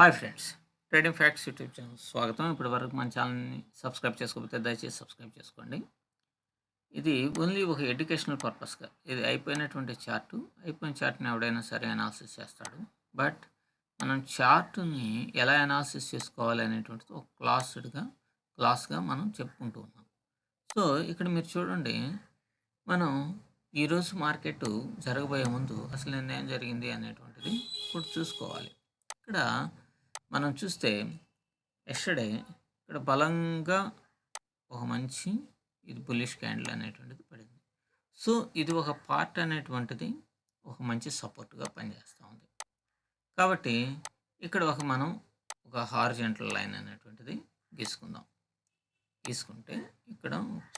Hi friends trading facts YouTube channel స్వాగతం. ఇప్పటి వరకు మన ఛానల్ని సబ్స్క్రైబ్ చేసుకోకపోతే దయచేసి సబ్స్క్రైబ్ చేసుకోండి. ఇది ఓన్లీ ఒక ఎడ్యుకేషనల్ పర్పస్గా ఇది అయిపోయినటువంటి చార్టు. అయిపోయిన చార్ట్ని ఎవడైనా సరే అనాలిసిస్ చేస్తాడు. బట్ మనం చార్ట్ని ఎలా అనాలిసిస్ చేసుకోవాలి అనేటువంటిది ఒక క్లాస్డ్గా క్లాస్గా మనం చెప్పుకుంటూ ఉన్నాం. సో ఇక్కడ మీరు చూడండి మనం ఈరోజు మార్కెట్ జరగబోయే ముందు అసలు నిర్ణయం జరిగింది అనేటువంటిది ఇప్పుడు చూసుకోవాలి. ఇక్కడ మనం చూస్తే ఎస్టర్డే ఇక్కడ బలంగా ఒక మంచి ఇది బులిష్ క్యాండిల్ అనేటువంటిది పడింది. సో ఇది ఒక పార్ట్ అనేటువంటిది ఒక మంచి సపోర్ట్గా పనిచేస్తూ ఉంది. కాబట్టి ఇక్కడ ఒక మనం ఒక హార్జెంటల్ లైన్ అనేటువంటిది గీసుకుందాం. గీసుకుంటే ఇక్కడ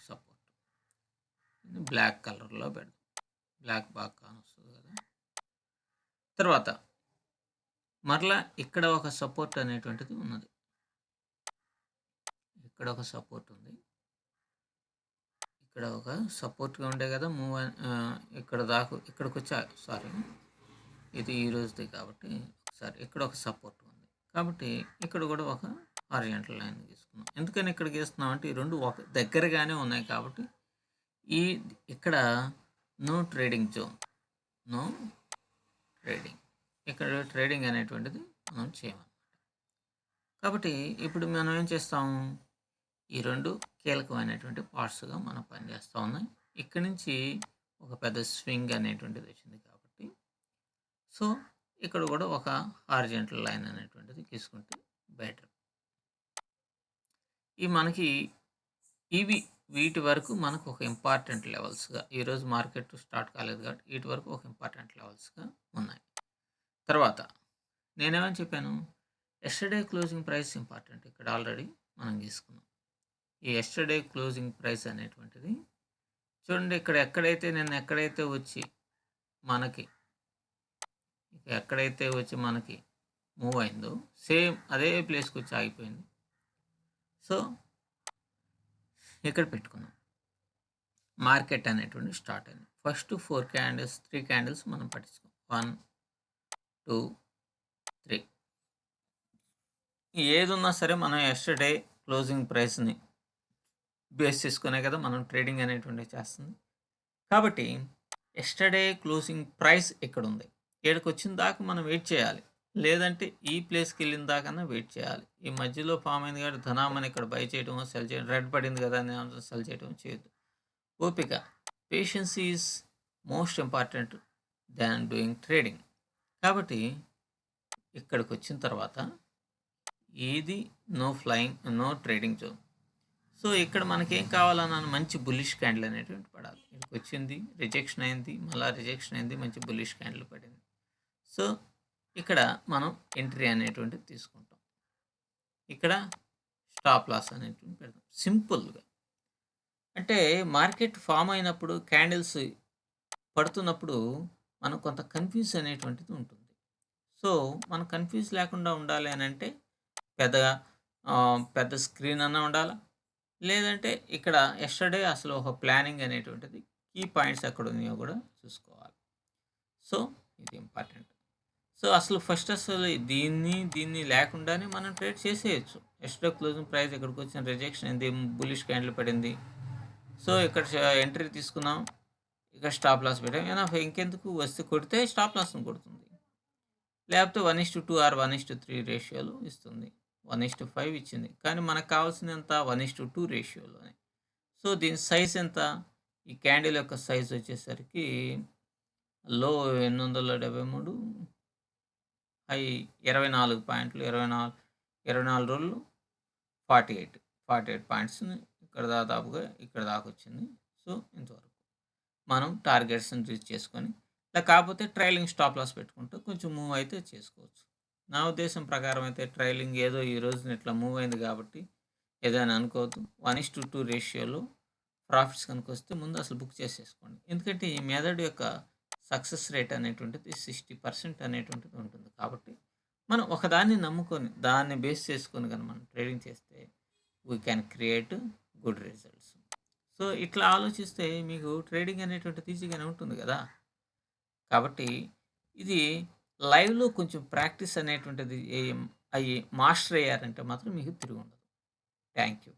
సపోర్ట్ బ్లాక్ కలర్లో పెడదాం. బ్లాక్ బాగా కానొస్తుంది కదా. తర్వాత మరలా ఇక్కడ ఒక సపోర్ట్ అనేటువంటిది ఉన్నది. ఇక్కడ ఒక సపోర్ట్ ఉంది. ఇక్కడ ఒక సపోర్ట్గా ఉండే కదా మూవ్ ఇక్కడ దాకా ఇక్కడికి వచ్చా సారీ ఇది ఈ రోజుది కాబట్టి ఒకసారి ఇక్కడ ఒక సపోర్ట్ ఉంది. కాబట్టి ఇక్కడ కూడా ఒక ఆరియంటల్ లైన్ తీసుకున్నాం. ఎందుకని ఇక్కడ గీస్తున్నాం అంటే ఈ రెండు ఒక దగ్గరగానే ఉన్నాయి కాబట్టి ఈ ఇక్కడ no trading zone no trading ఇక్కడ ట్రేడింగ్ అనేటువంటిది మనం చేయమన్నమాట. కాబట్టి ఇప్పుడు మనం ఏం చేస్తాం ఈ రెండు కీలకమైనటువంటి పార్ట్స్గా మనం పనిచేస్తూ ఉన్నాయి ఇక్కడి నుంచి ఒక పెద్ద స్వింగ్ అనేటువంటిది వచ్చింది కాబట్టి. సో ఇక్కడ కూడా ఒక హార్జెంటల్ లైన్ అనేటువంటిది తీసుకుంటే బెటర్ ఈ మనకి ఇవి వీటి వరకు మనకు ఒక ఇంపార్టెంట్ లెవెల్స్గా ఈరోజు మార్కెట్ స్టార్ట్ కాలేదు కాబట్టి వీటి వరకు ఒక ఇంపార్టెంట్ లెవెల్స్గా ఉన్నాయి. తర్వాత నేనేమని చెప్పాను? ఎస్టర్డే క్లోజింగ్ ప్రైస్ ఇంపార్టెంట్ ఇక్కడ ఆల్రెడీ మనం తీసుకున్నాం ఈ ఎస్టర్డే క్లోజింగ్ ప్రైస్ అనేటువంటిది చూడండి ఇక్కడ ఎక్కడైతే నేను ఎక్కడైతే వచ్చి మనకి ఎక్కడైతే వచ్చి మనకి మూవ్ అయిందో సేమ్ అదే ప్లేస్కి వచ్చి ఆగిపోయింది. సో ఇక్కడ పెట్టుకున్నాం. మార్కెట్ అనేటువంటి స్టార్ట్ అయింది. First four candles three candles మనం పట్టించుకోం. One two three. ఏదున్నా సరే మనం ఎస్టర్డే క్లోజింగ్ ప్రైస్ని బేస్ చేసుకునే కదా మనం ట్రేడింగ్ అనేటువంటి చేస్తుంది. కాబట్టి ఎస్టర్డే క్లోజింగ్ ప్రైస్ ఇక్కడ ఉంది ఇక్కడికి వచ్చిన దాకా మనం వెయిట్ చేయాలి. లేదంటే ఈ ప్లేస్కి వెళ్ళిన దాకన్నా వెయిట్ చేయాలి. ఈ మధ్యలో ఫామ్ అయింది కాబట్టి ధనామని ఇక్కడ బై చేయడం సెల్ చేయడం రెడ్ పడింది కదా అని సెల్ చేయడం చేయొద్దు. ఓపిక patience is most important than doing trading కాబట్టి ఇక్కడికి వచ్చిన తర్వాత ఏది no flying no trading zone so ఇక్కడ మనకేం కావాలన్నాను? కావాలన్నా మంచి బుల్లిష్ క్యాండిల్ అనేటువంటి పడాలి. ఇక్కడికి వచ్చింది రిజెక్షన్ అయింది మళ్ళీ రిజెక్షన్ అయింది మంచి బుల్లిష్ క్యాండిల్ పడింది. సో ఇక్కడ మనం ఎంట్రీ అనేటువంటిది తీసుకుంటాం. ఇక్కడ స్టాప్ లాస్ అనేటువంటి పెడతాం సింపుల్గా అంటే మార్కెట్ ఫామ్ అయినప్పుడు క్యాండిల్స్ పడుతున్నప్పుడు మనం కొంత కన్ఫ్యూజ్ అనేటువంటిది ఉంటుంది. సో మనం కన్ఫ్యూజ్ లేకుండా ఉండాలి అని అంటే పెద్దగా పెద్ద స్క్రీన్ అన్న ఉండాలా? లేదంటే ఇక్కడ ఎస్టర్డే అసలు ఒక ప్లానింగ్ అనేటువంటిది కీ పాయింట్స్ ఎక్కడ ఉన్నాయో కూడా చూసుకోవాలి. సో ఇది ఇంపార్టెంట్. సో అసలు ఫస్ట్ అసలు దీన్ని దీన్ని లేకుండానే మనం ట్రేడ్ చేసేయచ్చు. ఎస్టర్డే క్లోజింగ్ ప్రైస్ ఇక్కడికి వచ్చిన రిజెక్షన్ ఏంది? బులిష్ క్యాండిల్ పడింది. సో ఇక్కడ ఎంట్రీ తీసుకున్నాం. ఇక్కడ స్టాప్ లాస్ పెట్టాం ఏమైనా ఇంకెందుకు వస్తే కొడితే స్టాప్ లాస్ని కొడుతుంది. లేకపోతే one is to two or one is to three రేషియోలో ఇస్తుంది. వన్ ఇస్ టు ఫైవ్ ఇచ్చింది. కానీ మనకు కావాల్సినంత వన్ ఇస్ టు టూ రేషియోలోనే సో దీని సైజ్ ఎంత? ఈ క్యాండిల్ యొక్క సైజ్ వచ్చేసరికి లో ఎనిమిది వందల డెబ్బై మూడు హై ఇరవై నాలుగు పాయింట్లు ఇరవై నాలుగు ఇరవై నాలుగు రోజులు ఫార్టీ ఎయిట్ ఫార్టీ ఎయిట్ పాయింట్స్ని ఇక్కడ దాదాపుగా ఇక్కడ దాకా వచ్చింది. సో ఇంతవరకు. మనం టార్గెట్స్ని రీచ్ చేసుకొని ఇలా కాకపోతే ట్రైలింగ్ స్టాప్ లాస్ పెట్టుకుంటూ కొంచెం మూవ్ అయితే చేసుకోవచ్చు. నా ఉద్దేశం ప్రకారం అయితే ట్రైలింగ్ ఏదో ఈ రోజున ఇట్లా మూవ్ అయింది కాబట్టి ఏదైనా అనుకోవద్దు. వన్ ఇస్ టు టూ రేషియోలో ప్రాఫిట్స్ కనుక వస్తే ముందు అసలు బుక్ చేసేసుకోండి. ఎందుకంటే ఈ మెదడు యొక్క సక్సెస్ రేట్ అనేటువంటిది సిక్స్టీ పర్సెంట్ అనేటువంటిది ఉంటుంది కాబట్టి మనం ఒకదాన్ని నమ్ముకొని దాన్ని బేస్ చేసుకొని కనుక మనం ట్రేడింగ్ చేస్తే we can create good results so ఇట్లా ఆలోచిస్తే మీకు ట్రేడింగ్ అనేటువంటిది ఈజీగానే ఉంటుంది కదా? కాబట్టి ఇది లైవ్లో కొంచెం ప్రాక్టీస్ అనేటువంటిది అయ్యి మాస్టర్ అయ్యారంటే మాత్రం మీకు తిరిగి ఉండదు. Thank you.